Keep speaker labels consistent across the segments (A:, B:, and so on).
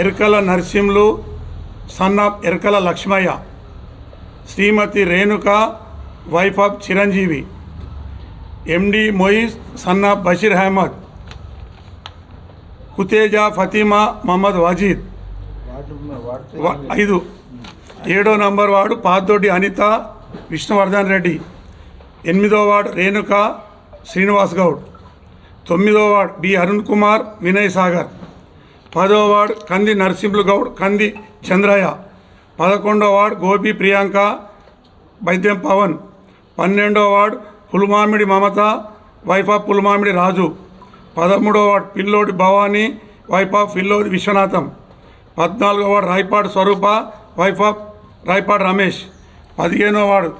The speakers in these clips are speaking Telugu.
A: Erakala Narasimhulu son of Erakala Lakshmaiah Srimathi Renuka wife of Chiranjeevi MD Moiz son of Basheer Ahmed Khateja Fathima Mohammad Wajid. ఐదు. ఏడో నంబర్ వాడు పాతోటి అనిత విష్ణువర్ధన్ రెడ్డి. ఎనిమిదో వార్డు రేణుక శ్రీనివాస్ గౌడ్. తొమ్మిదో వార్డు బి అరుణ్ కుమార్ వినయ్ సాగర్. పదో వార్డు కంది నరసింహులు గౌడ్ కంది చంద్రయ్య. పదకొండో వార్డు గోపి ప్రియాంక వైద్యం పవన్. పన్నెండో ward Pulmamidi Mamatha wife of Pulmamidi Raju. పదమూడో వార్డు పిల్లోడి భవానీ వైఫ్ ఆఫ్ పిల్లోడి విశ్వనాథం. పద్నాలుగో ward Rayapadu Swaroopa wife of Rayapadu Ramesh. పదిహేనో వాడు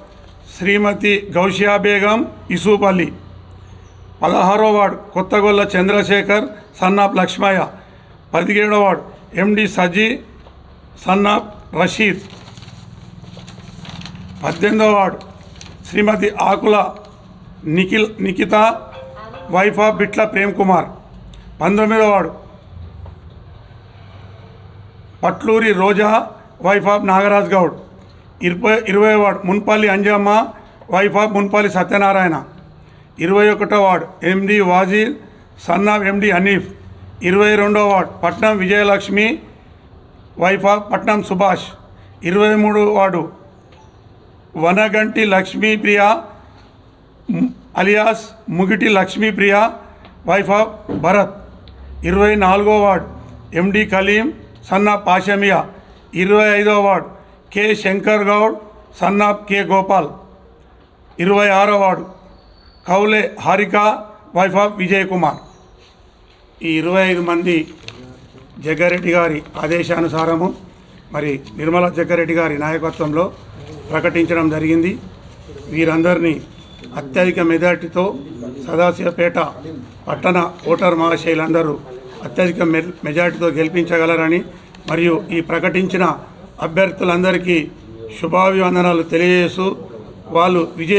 A: శ్రీమతి గౌషియా బేగం ఇసూపల్లి. పదహారో ward Kothagolla Chandrasekhar son of Lakshmaiah. పదిహేడో ward MD Saji son of Rasheed. పద్దెనిమిదో ward Srimathi Akula Nikhil Nikhitha wife of Bitla Prem Kumar. పంతొమ్మిదో ward Patluri Roja wife of Nagaraj Goud. ఇరవై ఇరవై ward Munpalli Anjamma wife of Munpalli Satyanarayana. ఇరవై ఒకటో ward MD Wazir son of MD Haneef. ఇరవై రెండో వార్డు పట్నం విజయలక్ష్మి వైఫ్ ఆఫ్ పట్నం సుభాష్. ఇరవై మూడు ward Vanaganti Lakshmipriya alias Mugiti Lakshmipriya wife of Bharath. ఇరవై నాలుగో ward MD Kaleem son of Pashamiya ఇరవై ఐదో ward K. Shankar Goud son of K. Gopal. ఇరవై ఆరో ward Koule Harika wife of Vijay Kumar. ఈ ఇరవై ఐదు మంది జగ్గారెడ్డి గారి ఆదేశానుసారము మరి నిర్మల జగ్గారెడ్డి గారి నాయకత్వంలో ప్రకటించడం జరిగింది. వీరందరినీ అత్యధిక మెజార్టీతో సదాశివపేట పట్టణ ఓటర్ మహాశైలందరూ అత్యధిక మె మెజార్టీతో గెలిపించగలరని మరియు ఈ ప్రకటించిన అభ్యర్థులందరికీ శుభాభివందనాలు తెలియజేస్తూ వాళ్ళు విజయ